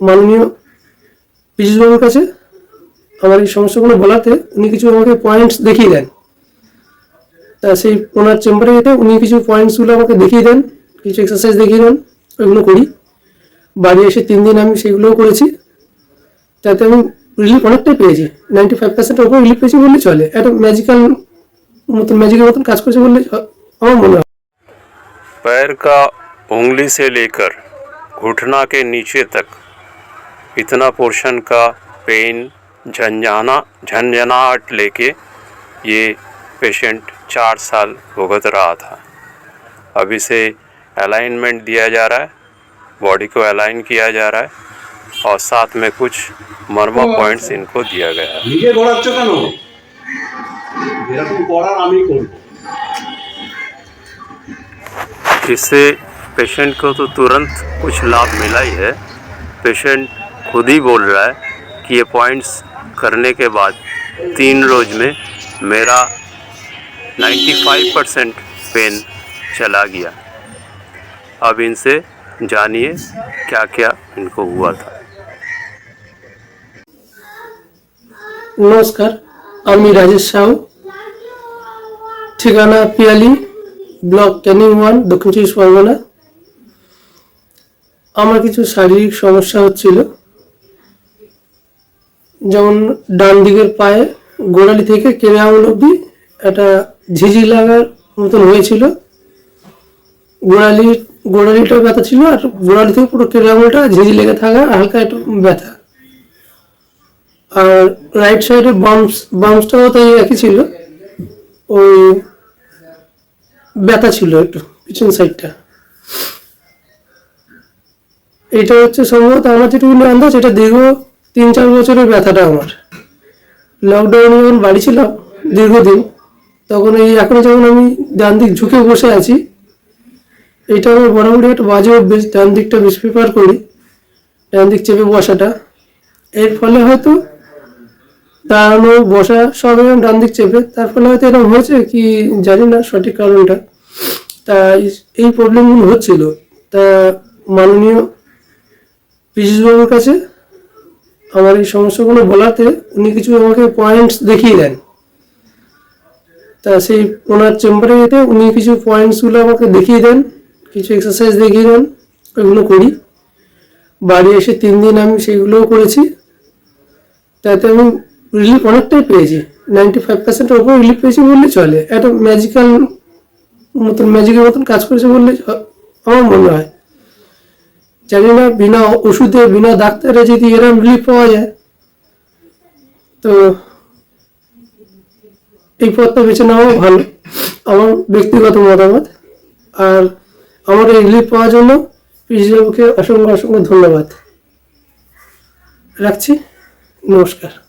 মাননীয় পিযুষবাবুর কাছে আমার এই সমস্যাগুলো বলাতে উনি কিছু আমাকে পয়েন্টস দেখিয়ে দেন তা সেই ওনার চেম্বারে যেতে উনি কিছু পয়েন্টসগুলো আমাকে দেখিয়ে দেন কিছু এক্সারসাইজ দেখিয়ে দেন ওইগুলো করি বাড়ি এসে তিন দিন আমি সেগুলোও করেছি তাতে আমি রিলিফ অনেকটাই পেয়েছি নাইনটি ফাইভ পার্সেন্টের ওপর রিলিফ পেয়েছি বললে চলে একটা ম্যাজিক্যাল মতন ম্যাজিকের মতন কাজ করছে বললে আমার মনে হয় पैर का उंगली से लेकर घुटना के नीचे तक इतना पोर्शन का पेन झंझाना झंझनाहट लेके ये पेशेंट चार साल भुगत रहा था। अब इसे अलाइनमेंट दिया जा रहा है बॉडी को अलाइन किया जा रहा है और साथ में कुछ मर्मा पॉइंट्स इनको दिया गया है। इससे पेशेंट को तो तुरंत कुछ लाभ मिला ही है। पेशेंट खुद ही बोल रहा है कि ये पॉइंट्स करने के बाद तीन रोज में मेरा 95 परसेंट पेन चला गया अब इनसे जानिए क्या क्या इनको हुआ था নমস্কার আমি রাজেশ সাউ ঠিকানা পিয়ালি ব্লক ক্যানিং ওয়ান দক্ষিণ চব্বিশ পরগনা আমার কিছু শারীরিক সমস্যা হচ্ছিল যেমন ডান দিকের পায়ে গোড়ালি থেকে কেড়ে আঙুল অব্দি একটা ঝিঝি লাগার মতন হয়েছিল। গোড়ালি গোড়ালিটা ব্যথা ছিল আর গোড়ালি থেকে পুরো কেড়ে আঙুলটা ঝিঝি লেগে থাকা, হালকা একটু ব্যথা। আর রাইট সাইডে বাম্পস বাম্পসটাও তাই একই ছিল। ওই ব্যথা ছিল একটু পিছন সাইডটা এটা হচ্ছে সম্ভবত আমার যেটুকু আন্দাজ, এটা দীর্ঘ তিন চার বছরের ব্যথাটা আমার। লকডাউনে যখন বাড়ি ছিলাম দীর্ঘদিন, তখন এই এখন যখন আমি ডান দিক ঝুঁকে বসে আছি এটা আমার মোটামুটি একটা বাজে অভ্যেস, ডান দিকটা বেশ প্রিফার করি, ডান দিক চেপে বসাটা। এর ফলে হয়তো দাঁড়ানো, বসা সব এরকম ডান দিক চেপে, তার ফলে হয়তো এরকম হয়েছে কি জানি না সঠিক কারণটা। তা এই- প্রবলেমগুলো হচ্ছিল। তা মাননীয় পিযুষবাবুর কাছে আমার এই সমস্যাগুলো বলাতে উনি কিছু আমাকে পয়েন্টস দেখিয়ে দেন। তা সেই ওনার চেম্বারে যেতে উনি কিছু পয়েন্টসগুলো আমাকে দেখিয়ে দেন, কিছু এক্সারসাইজ দেখিয়ে দেন, ওইগুলো করি। বাড়ি এসে তিন দিন আমি সেগুলোও করেছি। তাতে আমি রিলিফ অনেকটাই পেয়েছি। নাইনটি ফাইভ পার্সেন্টের ওপর রিলিফ পেয়েছি বললে চলে। একটা ম্যাজিক্যাল মতন ম্যাজিকের মতন কাজ করেছে বললে আমার মনে হয়। জানি না বিনা ওষুধে বিনা ডাক্তারে যদি এরম রিলিফ পাওয়া যায় তো এই পথটা বেছে নেওয়া ভালো আমার ব্যক্তিগত মতামত আর আমার এই রিলিফ পাওয়ার জন্য পিসিবাবুকে অসংখ্য অসংখ্য ধন্যবাদ রাখছি নমস্কার